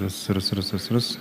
Раз, раз, раз, раз, раз.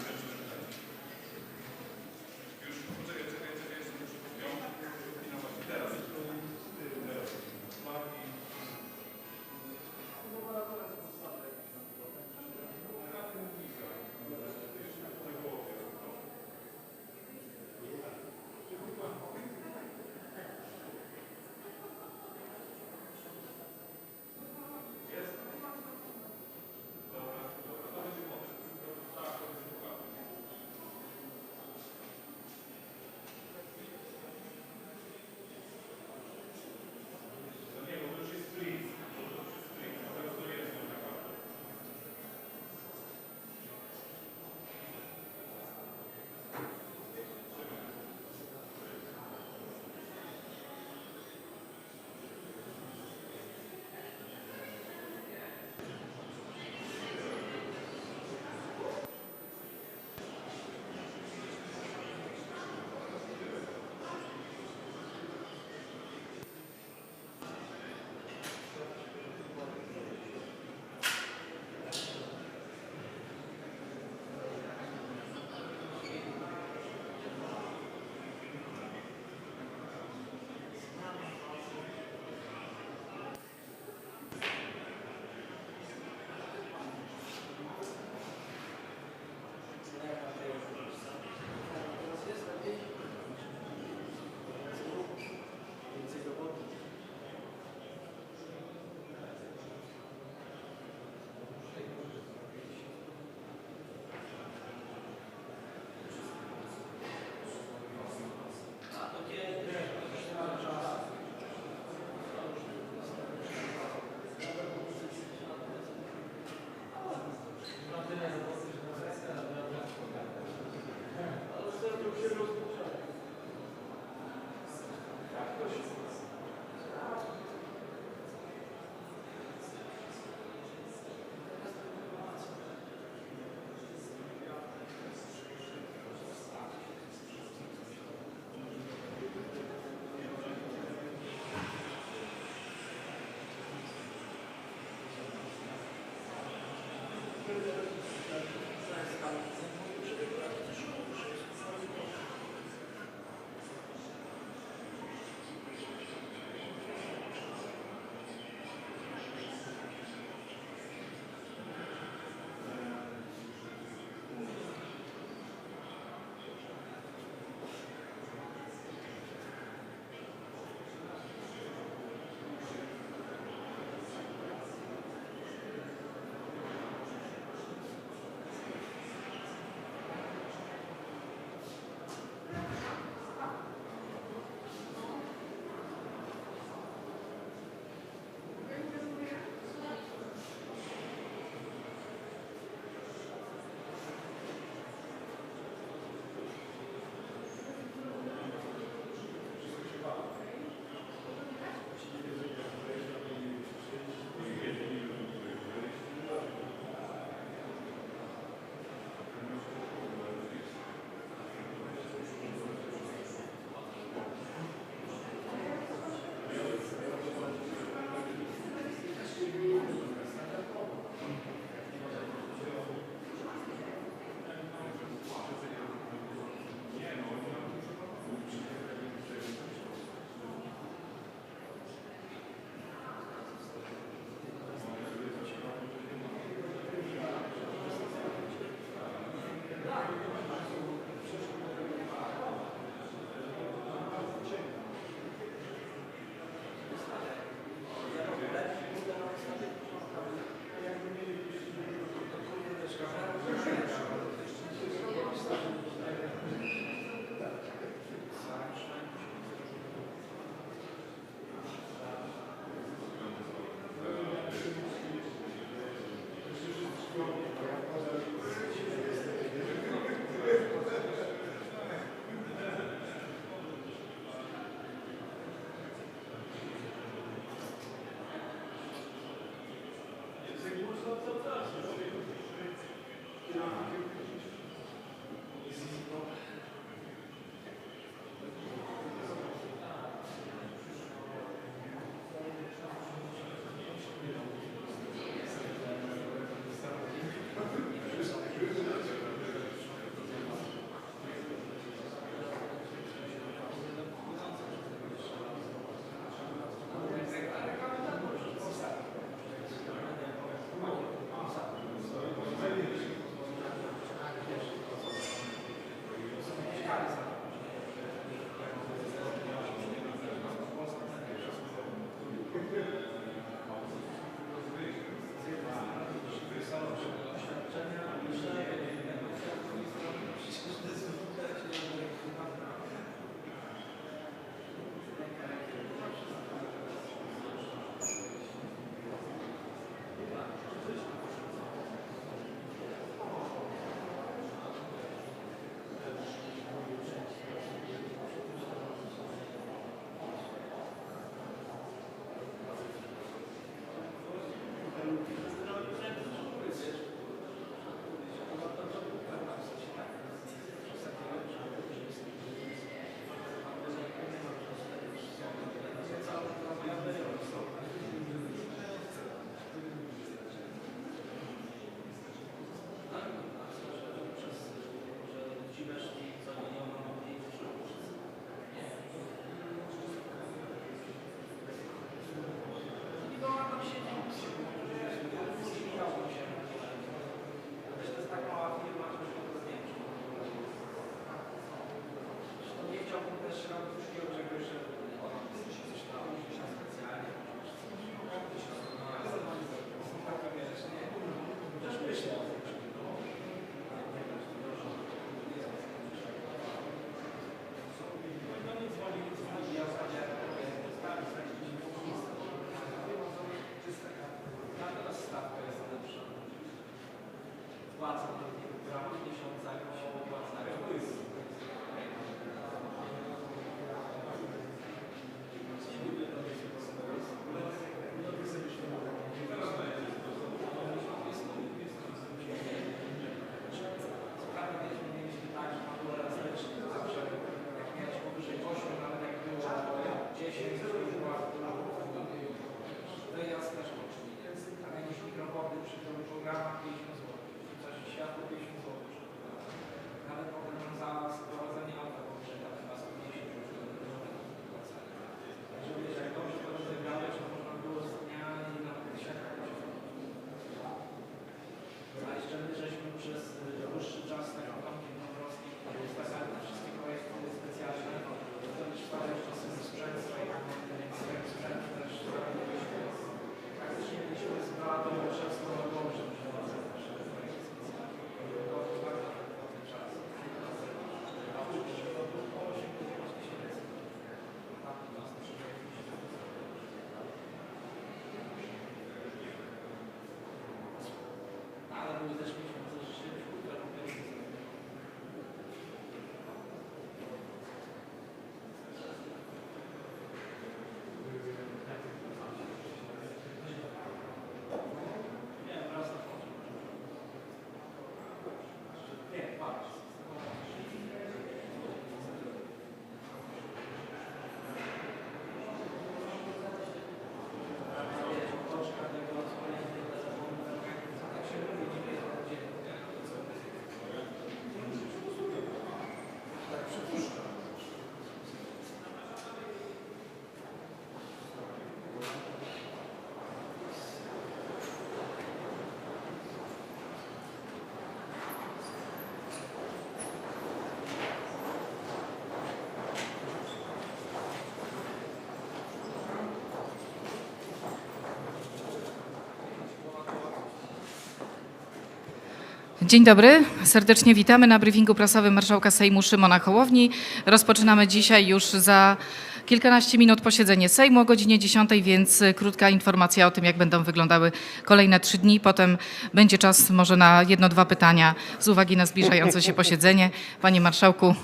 Dzień dobry, serdecznie witamy na briefingu prasowym marszałka Sejmu Szymona Hołowni. Rozpoczynamy dzisiaj już za kilkanaście minut posiedzenie Sejmu o godzinie 10, więc krótka informacja o tym, jak będą wyglądały kolejne trzy dni. Potem będzie czas może na jedno, dwa pytania z uwagi na zbliżające się posiedzenie. Panie marszałku,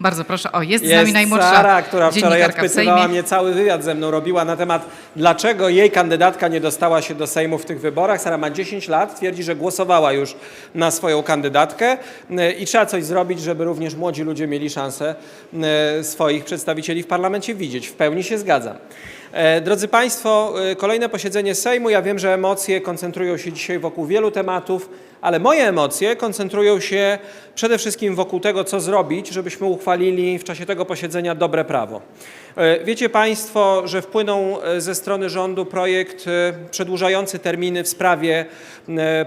bardzo proszę. O, jest, z nami Jest najmłodsza Sara, która wczoraj odpytywała mnie, cały wywiad ze mną robiła na temat, dlaczego jej kandydatka nie dostała się do Sejmu w tych wyborach. Sara ma 10 lat, twierdzi, że głosowała już na swoją kandydatkę e, i trzeba coś zrobić, żeby również młodzi ludzie mieli szansę e, swoich przedstawicieli w parlamencie widzieć. W pełni się zgadzam. E, Drodzy Państwo, e, kolejne posiedzenie Sejmu. Ja wiem, że emocje koncentrują się dzisiaj wokół wielu tematów, ale moje emocje koncentrują się przede wszystkim wokół tego, co zrobić, żebyśmy uchwalili w czasie tego posiedzenia dobre prawo. E, Wiecie Państwo, że wpłynął e, ze strony rządu projekt e, przedłużający terminy w sprawie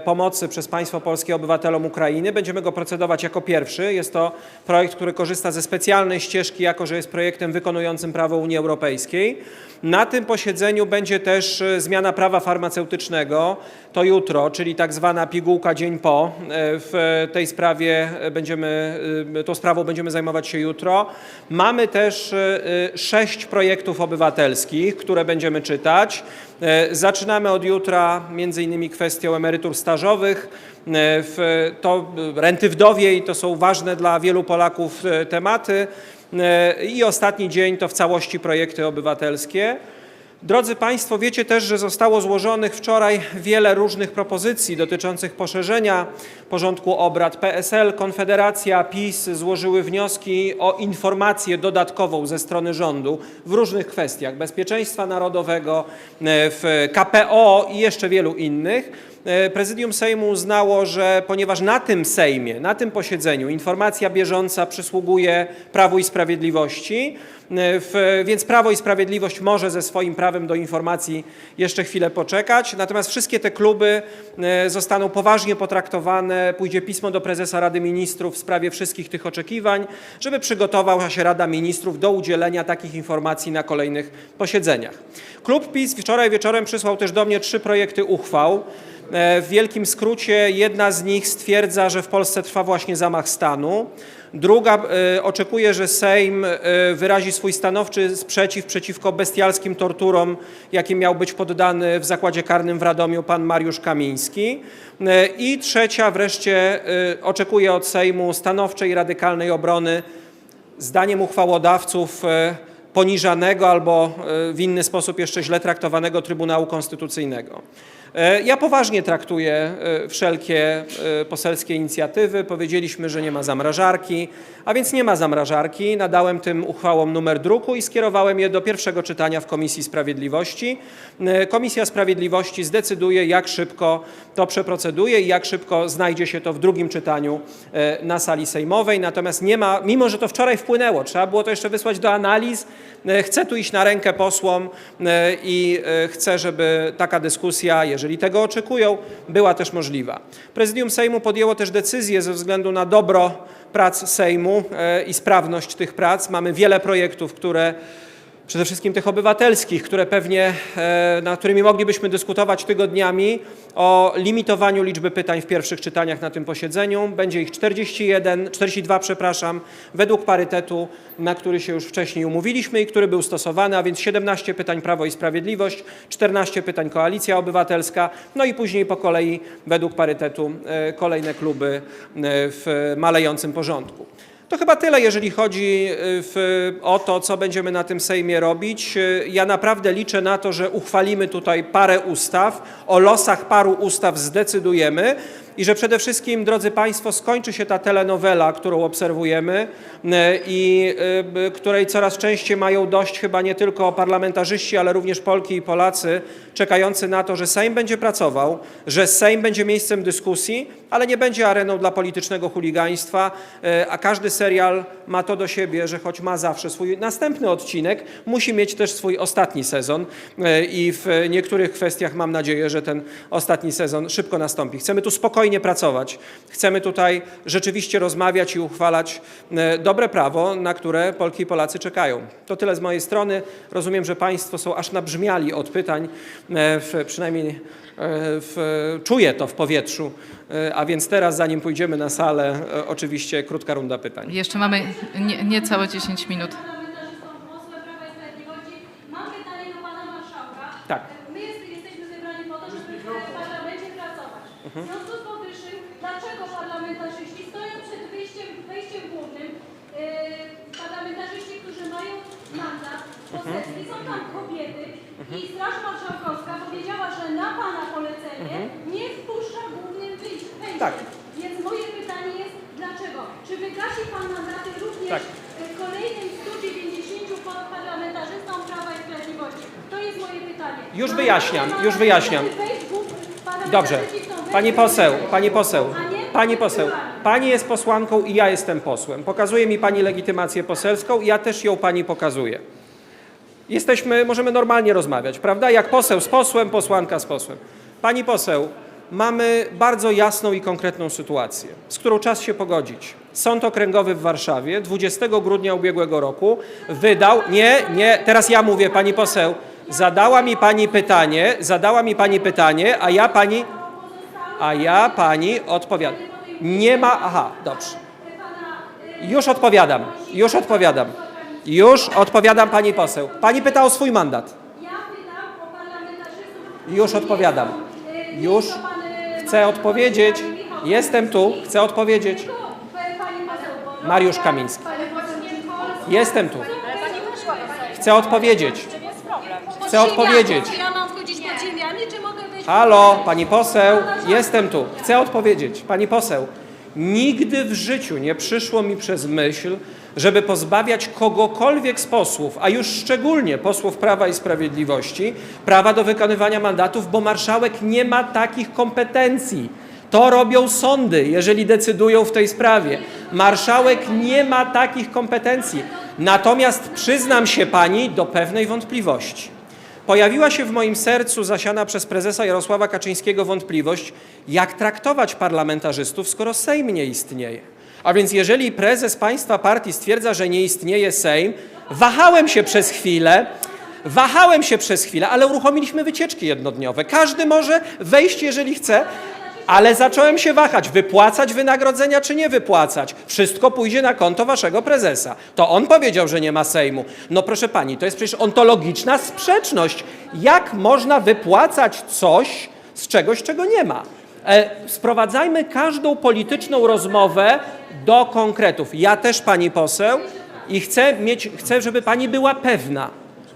pomocy przez państwo polskie obywatelom Ukrainy. Będziemy go procedować jako pierwszy. Jest to projekt, który korzysta ze specjalnej ścieżki, jako że jest projektem wykonującym prawo Unii Europejskiej. Na tym posiedzeniu będzie też zmiana prawa farmaceutycznego. To jutro, czyli tak zwana pigułka dzień po. E, W tej sprawie będziemy, e, tą sprawą będziemy zajmować się jutro. Mamy też e, sześć projektów obywatelskich, które będziemy czytać. Zaczynamy od jutra między innymi kwestią emerytur stażowych. To renty wdowiej to są ważne dla wielu Polaków tematy. I ostatni dzień to w całości projekty obywatelskie. Drodzy Państwo, wiecie też, że zostało złożonych wczoraj wiele różnych propozycji dotyczących poszerzenia porządku obrad. PSL, Konfederacja, PiS złożyły wnioski o informację dodatkową ze strony rządu w różnych kwestiach bezpieczeństwa narodowego, e, w KPO i jeszcze wielu innych. E, Prezydium Sejmu uznało, że ponieważ na tym Sejmie, na tym posiedzeniu informacja bieżąca przysługuje Prawu i Sprawiedliwości, e, w, więc Prawo i Sprawiedliwość może ze swoim prawem do informacji jeszcze chwilę poczekać. Natomiast wszystkie te kluby e, zostaną poważnie potraktowane. Pójdzie pismo do prezesa Rady Ministrów w sprawie wszystkich tych oczekiwań, żeby przygotowała się Rada Ministrów do udzielenia takich informacji na kolejnych posiedzeniach. Klub PiS wczoraj wieczorem przysłał też do mnie trzy projekty uchwał. E, W wielkim skrócie jedna z nich stwierdza, że w Polsce trwa właśnie zamach stanu. Druga e, oczekuje, że Sejm e, wyrazi swój stanowczy sprzeciw przeciwko bestialskim torturom, jakim miał być poddany w zakładzie karnym w Radomiu pan Mariusz Kamiński. I trzecia wreszcie oczekuje od Sejmu stanowczej i radykalnej obrony zdaniem uchwałodawców poniżanego albo w inny sposób jeszcze źle traktowanego Trybunału Konstytucyjnego. E, Ja poważnie traktuję e, wszelkie e, poselskie inicjatywy. Powiedzieliśmy, że nie ma zamrażarki, a więc nie ma zamrażarki. Nadałem tym uchwałom numer druku i skierowałem je do pierwszego czytania w Komisji Sprawiedliwości. Komisja Sprawiedliwości zdecyduje, jak szybko to przeproceduje i jak szybko znajdzie się to w drugim czytaniu na sali sejmowej. Natomiast nie ma, mimo że to wczoraj wpłynęło, trzeba było to jeszcze wysłać do analiz, chcę tu iść na rękę posłom i chcę, żeby taka dyskusja, jeżeli tego oczekują, była też możliwa. Prezydium Sejmu podjęło też decyzję ze względu na dobro prac Sejmu e, i sprawność tych prac. Mamy wiele projektów, które przede wszystkim tych obywatelskich, które pewnie, e, nad którymi moglibyśmy dyskutować tygodniami, o limitowaniu liczby pytań w pierwszych czytaniach na tym posiedzeniu. Będzie ich 41, 42, przepraszam, według parytetu, na który się już wcześniej umówiliśmy i który był stosowany, a więc 17 pytań Prawo i Sprawiedliwość, 14 pytań Koalicja Obywatelska, no i później po kolei według parytetu e, kolejne kluby e, w malejącym porządku. To chyba tyle, jeżeli chodzi y, w, o to, co będziemy na tym Sejmie robić. Y, Ja naprawdę liczę na to, że uchwalimy tutaj parę ustaw, o losach paru ustaw zdecydujemy i że przede wszystkim, drodzy Państwo, skończy się ta telenowela, którą obserwujemy y, i y, której coraz częściej mają dość chyba nie tylko parlamentarzyści, ale również Polki i Polacy, czekający na to, że Sejm będzie pracował, że Sejm będzie miejscem dyskusji, ale nie będzie areną dla politycznego chuligaństwa, y, a każdy serial ma to do siebie, że choć ma zawsze swój następny odcinek, musi mieć też swój ostatni sezon i w niektórych kwestiach mam nadzieję, że ten ostatni sezon szybko nastąpi. Chcemy tu spokojnie pracować, chcemy tutaj rzeczywiście rozmawiać i uchwalać y, dobre prawo, na które Polki i Polacy czekają. To tyle z mojej strony. Rozumiem, że Państwo są aż nabrzmiali od pytań, y, w, przynajmniej y, w, czuję to w powietrzu, a więc teraz, zanim pójdziemy na salę, oczywiście krótka runda pytań. Jeszcze mamy nie, niecałe 10 minut. Tak. My jest, jesteśmy zebrani po to, żeby w parlamencie pracować. W związku z powyższym, dlaczego parlamentarzyści stoją przed wyjściem, wejściem głównym, yy, parlamentarzyści, którzy mają mandat poselski, są tam kobiety i Straż Marszałkowska powiedziała, że na pana polecenie nie wpuszcza głównym wyjść- wejściem. Tak. Więc moje pytanie jest, dlaczego? Czy wygasi pan mandaty również Tak. e, kolejnym 190 pa- parlamentarzystom Prawa i Sprawiedliwości? To jest moje pytanie. Już wyjaśniam, już wyjaśniam. Dobrze. Pani poseł, pani poseł, pani poseł. Pani jest posłanką i ja jestem posłem. Pokazuje mi pani legitymację poselską ja też ją pani pokazuję. Jesteśmy, możemy normalnie rozmawiać, prawda? Jak poseł z posłem, posłanka z posłem. Pani poseł, mamy bardzo jasną i konkretną sytuację, z którą czas się pogodzić. Sąd Okręgowy w Warszawie 20 grudnia ubiegłego roku wydał, nie, nie, teraz ja mówię, pani poseł, zadała mi pani pytanie, zadała mi pani pytanie, a ja pani, a ja pani odpowiadam. Nie ma, aha, dobrze. Już odpowiadam, już odpowiadam. Już odpowiadam pani poseł. Pani pyta o swój mandat. Już odpowiadam. Już chcę odpowiedzieć. Jestem tu, chcę odpowiedzieć. Mariusz Kamiński. Jestem tu. Chcę odpowiedzieć. Chcę odpowiedzieć. Czy ja mam wchodzić pod ziemiami, czy mogę wyjść? Halo, pani poseł, jestem tu. Chcę odpowiedzieć. Pani poseł, nigdy w życiu nie przyszło mi przez myśl, żeby pozbawiać kogokolwiek z posłów, a już szczególnie posłów Prawa i Sprawiedliwości, prawa do wykonywania mandatów, bo marszałek nie ma takich kompetencji. To robią sądy, jeżeli decydują w tej sprawie. Marszałek nie ma takich kompetencji. Natomiast przyznam się pani do pewnej wątpliwości. Pojawiła się w moim sercu zasiana przez prezesa Jarosława Kaczyńskiego wątpliwość, jak traktować parlamentarzystów, skoro Sejm nie istnieje. A więc jeżeli prezes państwa partii stwierdza, że nie istnieje Sejm, wahałem się przez chwilę, wahałem się przez chwilę, ale uruchomiliśmy wycieczki jednodniowe. Każdy może wejść, jeżeli chce, ale zacząłem się wahać, wypłacać wynagrodzenia czy nie wypłacać. Wszystko pójdzie na konto waszego prezesa. To on powiedział, że nie ma Sejmu. No proszę pani, to jest przecież ontologiczna sprzeczność. Jak można wypłacać coś z czegoś, czego nie ma? E, sprowadzajmy każdą polityczną rozmowę do konkretów. Ja też, pani poseł, i chcę, mieć, chcę, żeby pani była pewna,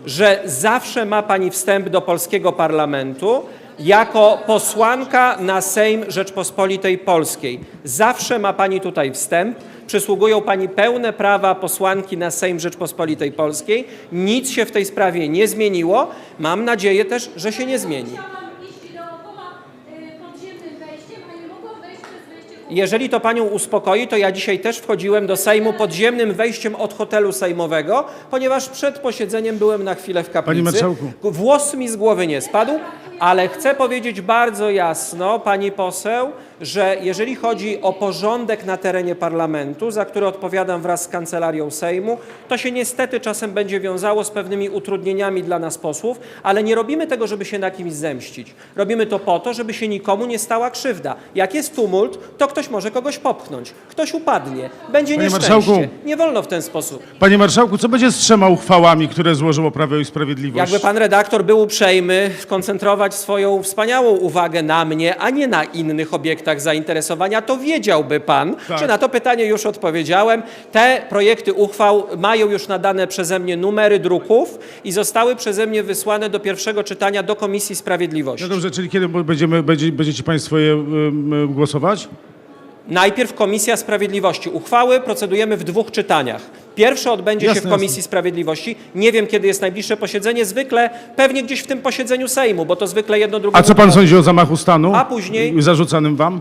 że zawsze ma pani wstęp do polskiego parlamentu jako posłanka na Sejm Rzeczpospolitej Polskiej. Zawsze ma pani tutaj wstęp. Przysługują pani pełne prawa posłanki na Sejm Rzeczpospolitej Polskiej. Nic się w tej sprawie nie zmieniło. Mam nadzieję też, że się nie zmieni. Chciałam iść dookoła y, podziemnym wejściem, a nie mogłam wejść przez wejście główne. Jeżeli to panią uspokoi, to ja dzisiaj też wchodziłem do Sejmu podziemnym wejściem od hotelu sejmowego, ponieważ przed posiedzeniem byłem na chwilę w kaplicy. Panie marszałku. Włos mi z głowy nie spadł, ale chcę powiedzieć bardzo jasno, pani poseł, że jeżeli chodzi o porządek na terenie parlamentu, za który odpowiadam wraz z kancelarią Sejmu, to się niestety czasem będzie wiązało z pewnymi utrudnieniami dla nas posłów, ale nie robimy tego, żeby się na kimś zemścić. Robimy to po to, żeby się nikomu nie stała krzywda. Jak jest tumult, to ktoś może kogoś popchnąć, ktoś upadnie, będzie Panie nieszczęście. marszałku. Nie wolno w ten sposób. Panie marszałku, co będzie z trzema uchwałami, które złożyło Prawo i Sprawiedliwość? Jakby pan redaktor był uprzejmy skoncentrować swoją wspaniałą uwagę na mnie, a nie na innych obiektach zainteresowania, to wiedziałby pan, Tak. że na to pytanie już odpowiedziałem. Te projekty uchwał mają już nadane przeze mnie numery druków i zostały przeze mnie wysłane do pierwszego czytania do Komisji Sprawiedliwości. No dobrze, czyli kiedy będziemy, będzie, będziecie Państwo je głosować? Najpierw Komisja Sprawiedliwości. Uchwały procedujemy w dwóch czytaniach. Pierwsze odbędzie się Jasne, w Komisji Sprawiedliwości. Nie wiem, kiedy jest najbliższe posiedzenie. Zwykle pewnie gdzieś w tym posiedzeniu Sejmu, bo to zwykle jedno drugie. A co Pan sądzi o zamachu stanu? A później- Zarzucanym Wam?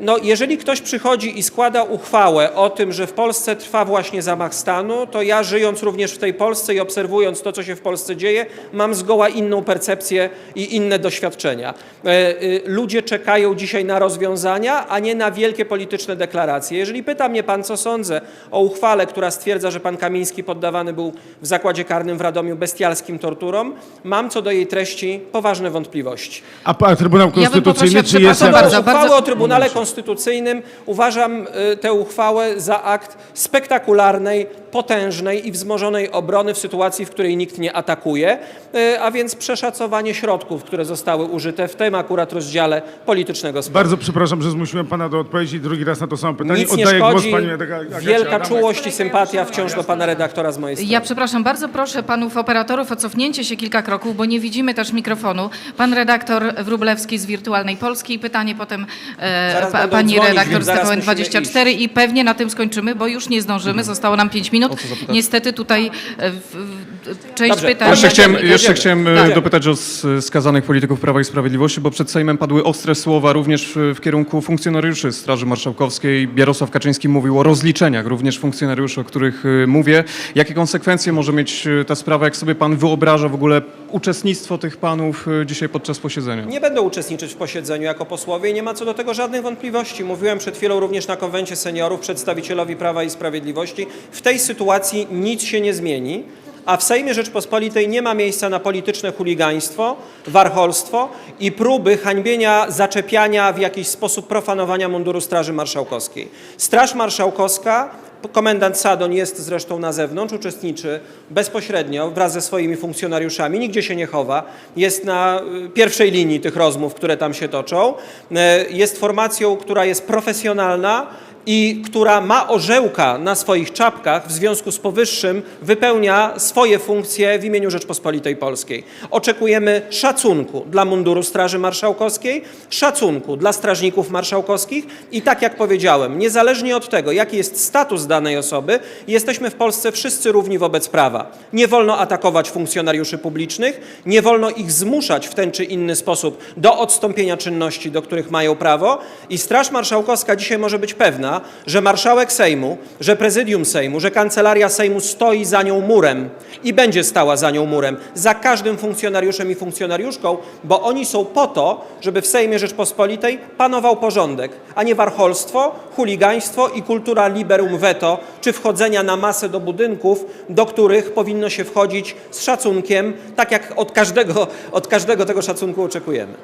No, jeżeli ktoś przychodzi i składa uchwałę o tym, że w Polsce trwa właśnie zamach stanu, to ja żyjąc również w tej Polsce i obserwując to, co się w Polsce dzieje, mam zgoła inną percepcję i inne doświadczenia. E, e, Ludzie czekają dzisiaj na rozwiązania, a nie na wielkie polityczne deklaracje. Jeżeli pyta mnie pan, co sądzę o uchwale, która stwierdza, że pan Kamiński poddawany był w zakładzie karnym w Radomiu bestialskim torturom, mam co do jej treści poważne wątpliwości. A, a Trybunał Konstytucyjny, poprosiła, czy jest jakaś... bardzo, uchwałę bardzo- o Trybunale Konstytucyjnym uważam y, tę uchwałę za akt spektakularnej, potężnej i wzmożonej obrony w sytuacji, w której nikt nie atakuje, y, a więc przeszacowanie środków, które zostały użyte w tym akurat rozdziale politycznego sporu. Bardzo przepraszam, że zmusiłem Pana do odpowiedzi drugi raz na to samo pytanie. Nic nie Oddaję szkodzi, głos Pani Agacie wielka Adamek. czułość i sympatia wciąż do pana redaktora z mojej strony. Ja przepraszam bardzo, proszę panów operatorów o cofnięcie się kilka kroków, bo nie widzimy też mikrofonu. Pan redaktor Wróblewski z Wirtualnej Polski, pytanie potem e, pa, pani dzwonić, redaktor z zaraz TVN musimy 24 i pewnie na tym skończymy, bo już nie zdążymy, zostało nam 5 minut. Niestety tutaj e, w, w, część Dobrze, pytań... Jeszcze Jeszcze chciałem, jeszcze chciałem e, Tak. dopytać o skazanych polityków Prawa i Sprawiedliwości, bo przed Sejmem padły ostre słowa również w, kierunku funkcjonariuszy Straży Marszałkowskiej. Jarosław Kaczyński mówił o rozliczeniach również funkcjonariuszy, o których e, mówię. Jakie konsekwencje może mieć ta sprawa? Jak sobie pan wyobraża w ogóle uczestnictwo tych panów dzisiaj podczas posiedzenia? Nie będą uczestniczyć w posiedzeniu jako posłowie i nie ma co do tego żadnych wątpliwości. Mówiłem przed chwilą również na konwencie seniorów przedstawicielowi Prawa i Sprawiedliwości. W tej sytuacji nic się nie zmieni, a w Sejmie Rzeczpospolitej nie ma miejsca na polityczne chuligaństwo, warcholstwo i próby hańbienia, zaczepiania w jakiś sposób profanowania munduru Straży Marszałkowskiej. Straż Marszałkowska Komendant Sadon jest zresztą na zewnątrz, uczestniczy bezpośrednio wraz ze swoimi funkcjonariuszami, nigdzie się nie chowa, jest na y, pierwszej linii tych rozmów, które tam się toczą. E, Jest formacją, która jest profesjonalna i która ma orzełka na swoich czapkach, w związku z powyższym wypełnia swoje funkcje w imieniu Rzeczpospolitej Polskiej. Oczekujemy szacunku dla munduru Straży Marszałkowskiej, szacunku dla strażników marszałkowskich i tak jak powiedziałem, niezależnie od tego, jaki jest status danej osoby, jesteśmy w Polsce wszyscy równi wobec prawa. Nie wolno atakować funkcjonariuszy publicznych, nie wolno ich zmuszać w ten czy inny sposób do odstąpienia czynności, do których mają prawo i Straż Marszałkowska dzisiaj może być pewna, że marszałek Sejmu, że prezydium Sejmu, że kancelaria Sejmu stoi za nią murem i będzie stała za nią murem, za każdym funkcjonariuszem i funkcjonariuszką, bo oni są po to, żeby w Sejmie Rzeczpospolitej panował porządek, a nie warcholstwo, chuligaństwo i kultura liberum veto, czy wchodzenia na masę do budynków, do których powinno się wchodzić z szacunkiem, tak jak od każdego, od każdego tego szacunku oczekujemy.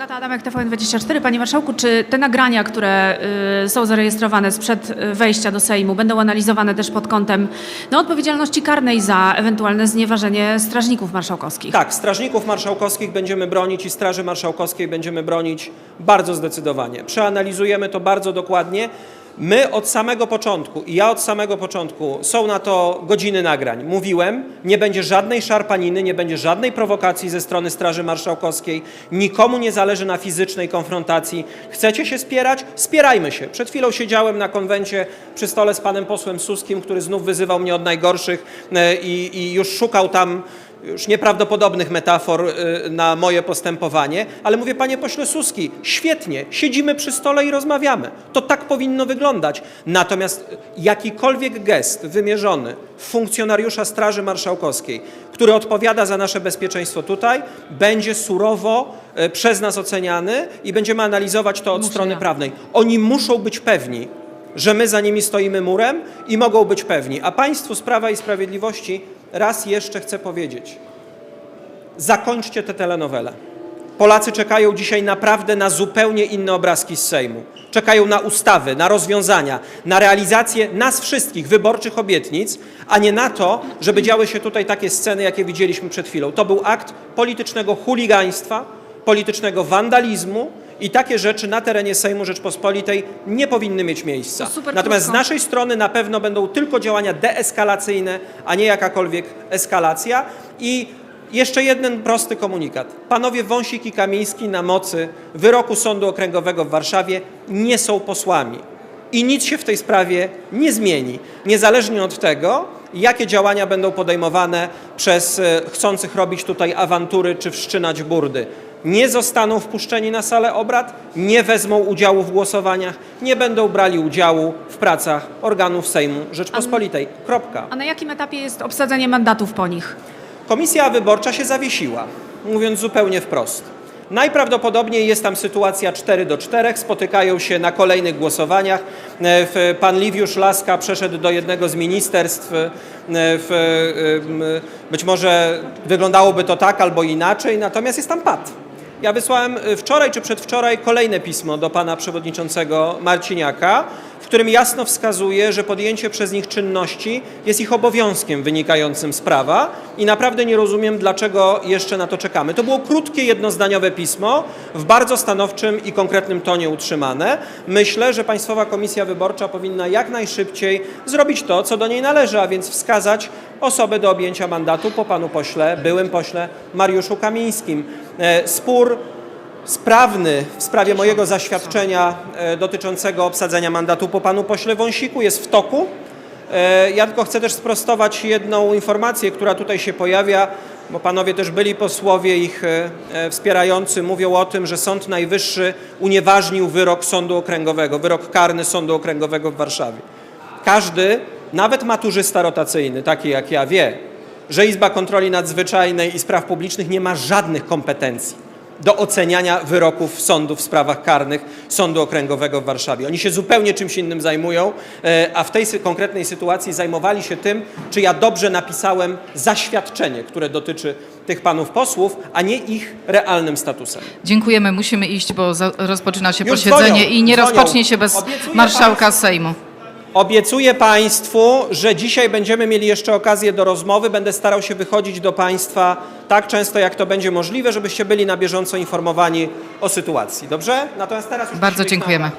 Agata Adamek, TVN24. Panie Marszałku, czy te nagrania, które y, są zarejestrowane sprzed wejścia do Sejmu, będą analizowane też pod kątem no, odpowiedzialności karnej za ewentualne znieważenie strażników marszałkowskich? Tak, strażników marszałkowskich będziemy bronić i Straży Marszałkowskiej będziemy bronić bardzo zdecydowanie. Przeanalizujemy to bardzo dokładnie. My od samego początku i ja od samego początku są na to godziny nagrań. Mówiłem, nie będzie żadnej szarpaniny, nie będzie żadnej prowokacji ze strony Straży Marszałkowskiej. Nikomu nie zależy na fizycznej konfrontacji. Chcecie się spierać? Spierajmy się. Przed chwilą siedziałem na konwencie przy stole z panem posłem Suskim, który znów wyzywał mnie od najgorszych e, i, i już szukał tam już nieprawdopodobnych metafor y, na moje postępowanie, ale mówię, panie pośle Suski, świetnie, siedzimy przy stole i rozmawiamy. To tak powinno wyglądać. Natomiast jakikolwiek gest wymierzony w funkcjonariusza Straży Marszałkowskiej, który odpowiada za nasze bezpieczeństwo tutaj, będzie surowo y, przez nas oceniany i będziemy analizować to od Muszę strony ja. prawnej. Oni muszą być pewni, że my za nimi stoimy murem i mogą być pewni. A państwu z Prawa i Sprawiedliwości raz jeszcze chcę powiedzieć: zakończcie tę telenowelę. Polacy czekają dzisiaj naprawdę na zupełnie inne obrazki z Sejmu. Czekają na ustawy, na rozwiązania, na realizację nas wszystkich wyborczych obietnic, a nie na to, żeby działy się tutaj takie sceny, jakie widzieliśmy przed chwilą. To był akt politycznego chuligaństwa, politycznego wandalizmu i takie rzeczy na terenie Sejmu Rzeczpospolitej nie powinny mieć miejsca. Super Natomiast z krótko. naszej strony na pewno będą tylko działania deeskalacyjne, a nie jakakolwiek eskalacja. I jeszcze jeden prosty komunikat. Panowie Wąsik i Kamiński na mocy wyroku Sądu Okręgowego w Warszawie nie są posłami. I nic się w tej sprawie nie zmieni, niezależnie od tego, jakie działania będą podejmowane przez e, chcących robić tutaj awantury czy wszczynać burdy. Nie zostaną wpuszczeni na salę obrad, nie wezmą udziału w głosowaniach, nie będą brali udziału w pracach organów Sejmu Rzeczpospolitej. Kropka. A na jakim etapie jest obsadzenie mandatów po nich? Komisja wyborcza się zawiesiła, mówiąc zupełnie wprost. Najprawdopodobniej jest tam sytuacja 4 do 4, spotykają się na kolejnych głosowaniach. E, Pan Liwiusz Laska przeszedł do jednego z ministerstw. e, em, być może wyglądałoby to tak albo inaczej, natomiast jest tam pad. Ja wysłałem e, wczoraj czy przedwczoraj kolejne pismo do pana przewodniczącego Marciniaka, w którym jasno wskazuje, że podjęcie przez nich czynności jest ich obowiązkiem wynikającym z prawa i naprawdę nie rozumiem, dlaczego jeszcze na to czekamy. To było krótkie, jednozdaniowe pismo, w bardzo stanowczym i konkretnym tonie utrzymane. Myślę, że Państwowa Komisja Wyborcza powinna jak najszybciej zrobić to, co do niej należy, a więc wskazać osobę do objęcia mandatu po panu pośle, byłym pośle Mariuszu Kamińskim. E, Spór sprawny w sprawie mojego zaświadczenia e, dotyczącego obsadzenia mandatu po panu pośle Wąsiku jest w toku. E, Ja tylko chcę też sprostować jedną informację, która tutaj się pojawia, bo panowie też byli posłowie, ich wspierający mówią o tym, że Sąd Najwyższy unieważnił wyrok Sądu Okręgowego, wyrok karny Sądu Okręgowego w Warszawie. Każdy, nawet maturzysta rotacyjny, taki jak ja, wie, że Izba Kontroli Nadzwyczajnej i Spraw Publicznych nie ma żadnych kompetencji do oceniania wyroków sądu w sprawach karnych Sądu Okręgowego w Warszawie. Oni się zupełnie czymś innym zajmują, e, a w tej konkretnej sytuacji zajmowali się tym, czy ja dobrze napisałem zaświadczenie, które dotyczy tych panów posłów, a nie ich realnym statusem. Dziękujemy, musimy iść, bo rozpoczyna się Już posiedzenie dzwonią, i nie dzwonią. rozpocznie się bez Obiecuję marszałka państwu- Sejmu. Obiecuję Państwu, że dzisiaj będziemy mieli jeszcze okazję do rozmowy. Będę starał się wychodzić do Państwa tak często, jak to będzie możliwe, żebyście byli na bieżąco informowani o sytuacji. Dobrze? Natomiast teraz już Bardzo dziękujemy.